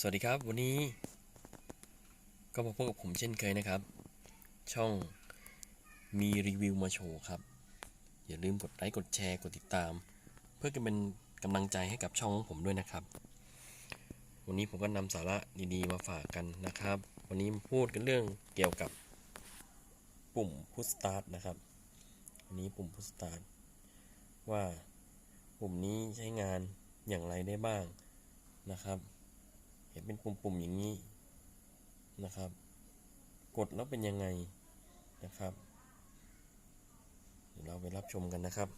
สวัสดีครับ วันนี้ ก็มาพบกับผมเช่นเคยนะครับ ช่องมีรีวิวมาโชว์ครับ อย่าลืมกดไลค์กดแชร์กดติดตาม เพื่อเป็นกำลังใจให้กับช่องของผมด้วยนะครับ วันนี้ผมก็นำสาระดีๆมาฝากกันนะครับ วันนี้พูดกันเรื่องเกี่ยวกับปุ่มพุชสตาร์ทนะครับวันนี้ปุ่มพุชสตาร์ทว่าปุ่มนี้ใช้งานอย่างไรได้บ้างนะครับ ห็นเป็นปุ่มๆอย่างนี้นะครับ กดแล้วเป็นยังไงนะครับเดี๋ยวเราไปรับชมกันนะครับ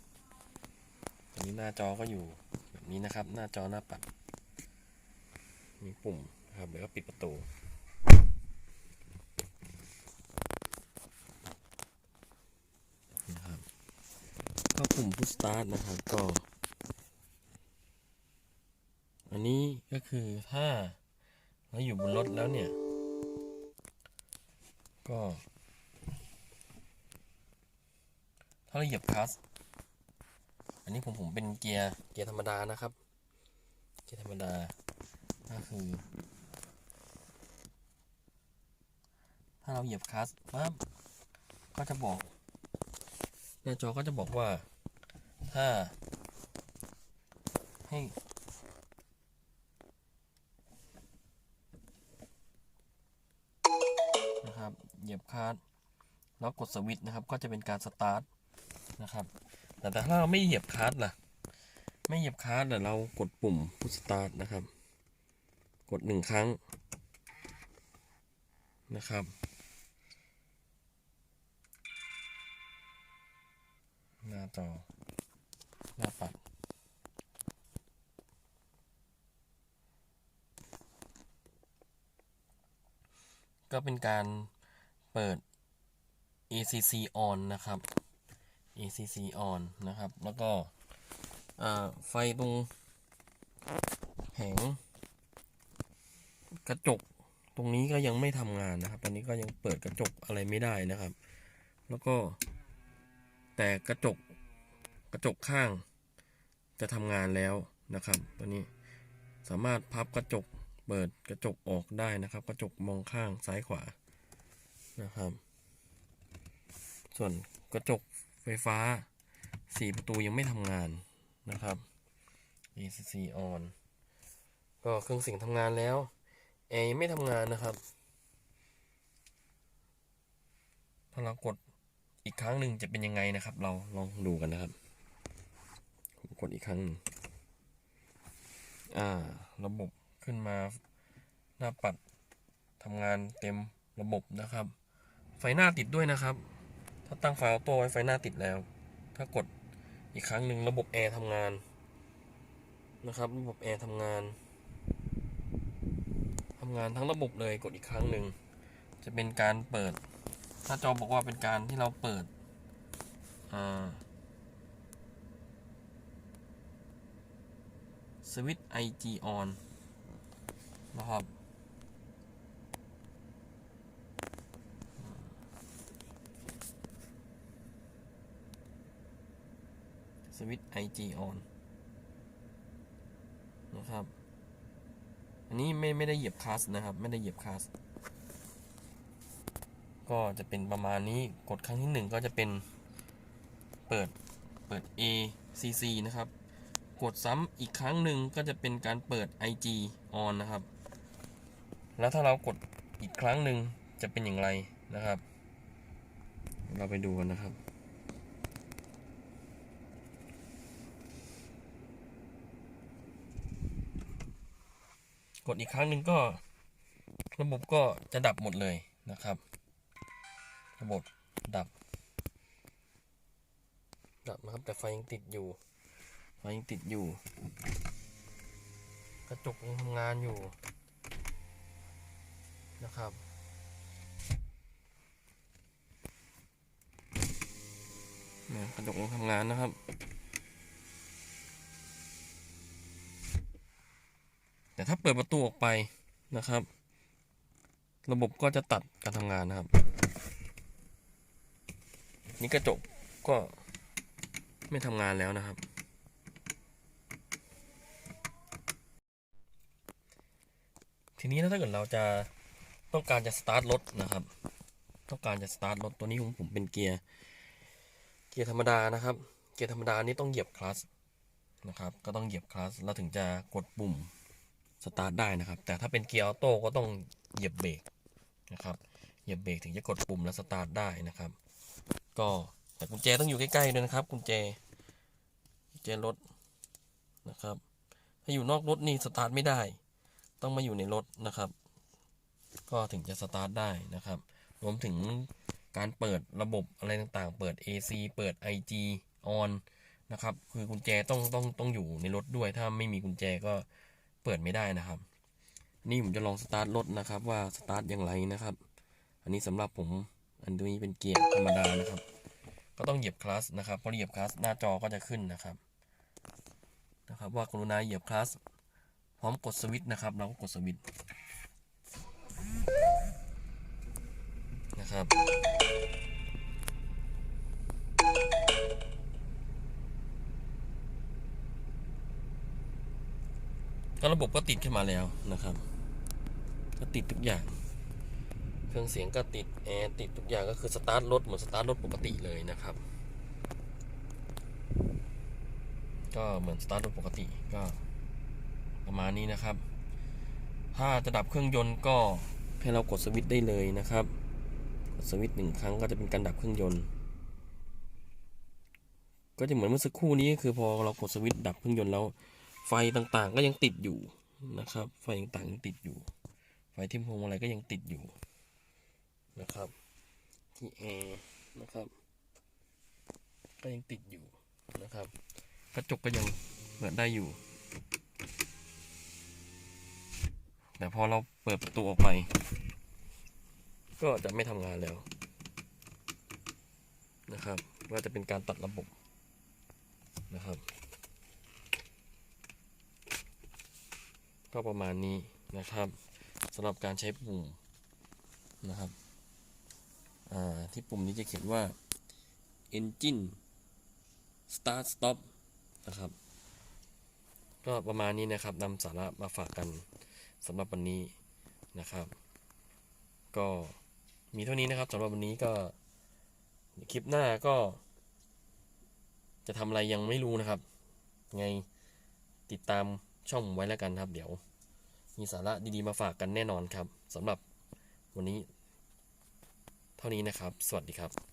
ตอนนี้หน้าจอก็อยู่แบบนี้นะครับ หน้าจอหน้าปัด มีปุ่มนะครับเดี๋ยวก็ปิดประตูนะครับก็ปุ่ม push start นะครับก็ อันนี้ก็คือถ้า เราอยู่บนรถแล้วเนี่ย ก็ ถ้าเราเหยียบคลัสอันนี้ผมผมเป็นเกียร์เกียร์ธรรมดานะครับ เกียร์ธรรมดา ก็คือ ถ้าเราเหยียบคลัสปั๊บก็จะบอกหน้าจอก็จะบอกว่า ถ้า ให้ นะครับ เหยียบคลัสแล้วกดสวิตช์นะครับ ก็จะเป็นการสตาร์ทนะครับ แต่ถ้าเราไม่เหยียบคลัสล่ะ ไม่เหยียบคลัสแต่เรากดปุ่มพุชสตาร์ทนะครับ กดหนึ่งครั้งนะครับหน้าจอหน้าปัดก็เป็นการ เปิด ACC on นะครับ ACC on นะครับ แล้วก็ไฟตรงแผงกระจกตรงนี้ก็ยังไม่ทำงานนะครับ ตอนนี้ก็ยังเปิดกระจกอะไรไม่ได้นะครับ แล้วก็ แต่กระจกกระจกข้างจะทำงานแล้วนะครับตอนนี้สามารถพับกระจกเปิดกระจกออกได้นะครับ กระจกมองข้างซ้ายขวา นะครับ ส่วนกระจกไฟฟ้าสี่ประตูยังไม่ทำงานนะครับ ECC on ก็เครื่องเสียงทำงานแล้วแอร์ยังไม่ทำงานนะครับ ถ้าเรากดอีกครั้งหนึ่งจะเป็นยังไงนะครับ เราลองดูกันนะครับผมกดอีกครั้งหนึ่งอ่า ระบบขึ้นมาหน้าปัดทำงานเต็มระบบนะครับ ไฟหน้าติดด้วยนะครับ ถ้าตั้งไฟออโต้ไว้ไฟหน้าติดแล้ว ถ้ากดอีกครั้งหนึ่งระบบแอร์ทำงานนะครับระบบแอร์ทำงานทำงานทั้งระบบเลยกดอีกครั้งหนึ่งจะเป็นการเปิดหน้าจอบอกว่าเป็นการที่เราเปิดอ่าสวิตช์ IG on นะครับ วิต IG on นะครับ อันนี้ไม่ไม่ได้เหยียบคลัสนะครับ ไม่ได้เหยียบคลัสก็จะเป็นประมาณนี้กดครั้งที่หนึ่งก็จะเป็นเปิดเปิด ACC นะครับ กดซ้ำอีกครั้งหนึ่งก็จะเป็นการเปิด IG on นะครับ แล้วถ้าเรากดอีกครั้งหนึ่งจะเป็นอย่างไรนะครับ เราไปดูกันนะครับ กดอีกครั้งหนึ่งก็ ระบบก็จะดับหมดเลยนะครับ ระบบดับ ดับนะครับแต่ไฟยังติดอยู่ ไฟยังติดอยู่ กระจกยังทำงานอยู่นะครับเนี่ยกระจกยังทำงานนะครับ แต่ถ้าเปิดประตูออกไปนะครับ ระบบก็จะตัดการทำงานนะครับ นี่กระจกก็ไม่ทำงานแล้วนะครับ ทีนี้ถ้าเกิดเราจะต้องการจะสตาร์ทรถนะครับ ต้องการจะสตาร์ทรถตัวนี้ของผมเป็นเกียร์ เกียร์ธรรมดานะครับ เกียร์ธรรมดานี่ต้องเหยียบคลัตชนะครับ ก็ต้องเหยียบคลัตชแล้วถึงจะกดปุ่ม สตาร์ทได้นะครับ แต่ถ้าเป็นเกียร์ออโต้ก็ต้องเหยียบเบรกนะครับ เหยียบเบรกถึงจะกดปุ่มแล้วสตาร์ทได้นะครับ ก็แต่กุญแจต้องอยู่ใกล้ๆด้วยนะครับ กุญแจกุญแจรถนะครับ ถ้าอยู่นอกรถนี่สตาร์ทไม่ได้ ต้องมาอยู่ในรถนะครับ ก็ถึงจะสตาร์ทได้นะครับ รวมถึงการเปิดระบบอะไรต่างๆ เปิด AC เปิด IG on นะครับ คือกุญแจต้องต้องต้องอยู่ในรถด้วย ถ้าไม่มีกุญแจก็ เปิดไม่ได้นะครับ นี่ผมจะลองสตาร์ทรถนะครับ ว่าสตาร์ทอย่างไรนะครับ อันนี้สำหรับผมอันนี้เป็นเกียร์ธรรมดานะครับ ก็ต้องเหยียบคลัสนะครับพอเหยียบคลัสหน้าจอก็จะขึ้นนะครับนะครับว่ากรุณาเหยียบคลัสพร้อมกดสวิตช์นะครับ เราก็กดสวิตช์นะครับ ก็ระบบก็ติดขึ้นมาแล้วนะครับ ก็ติดทุกอย่าง เครื่องเสียงก็ติดแอร์ติดทุกอย่างก็คือสตาร์ทรถเหมือนสตาร์ทรถปกติเลยนะครับ ก็เหมือนสตาร์ทรถปกติก็ประมาณนี้นะครับ ถ้าจะดับเครื่องยนต์ก็ให้เรากดสวิตช์ได้เลยนะครับ กดสวิตช์หนึ่งครั้งก็จะเป็นการดับเครื่องยนต์ ก็จะเหมือนเมื่อสักครู่นี้คือพอเรากดสวิตช์ดับเครื่องยนต์แล้ว ไฟต่างๆก็ยังติดอยู่นะครับ ไฟต่างๆยังติดอยู่ ไฟที่พวงมาลัยก็ยังติดอยู่นะครับ ที่แอร์นะครับ ก็ยังติดอยู่นะครับ กระจกก็ยังเปิดได้อยู่ แต่พอเราเปิดประตูออกไป ก็จะไม่ทำงานแล้วนะครับก็จะเป็นการตัดระบบนะครับ ก็ประมาณนี้นะครับสำหรับการใช้ปุ่มนะครับที่ปุ่มนี้จะเขียนว่า engine start stop นะครับ ก็ประมาณนี้นะครับนำสาระมาฝากกันสำหรับวันนี้นะครับ ก็มีเท่านี้นะครับสำหรับวันนี้ก็คลิปหน้าก็ จะทำอะไรยังไม่รู้นะครับ ไงติดตาม ช่องไว้แล้วกันครับ เดี๋ยว มีสาระดีๆมาฝากกันแน่นอนครับสำหรับวันนี้ เท่านี้นะครับ สวัสดีครับ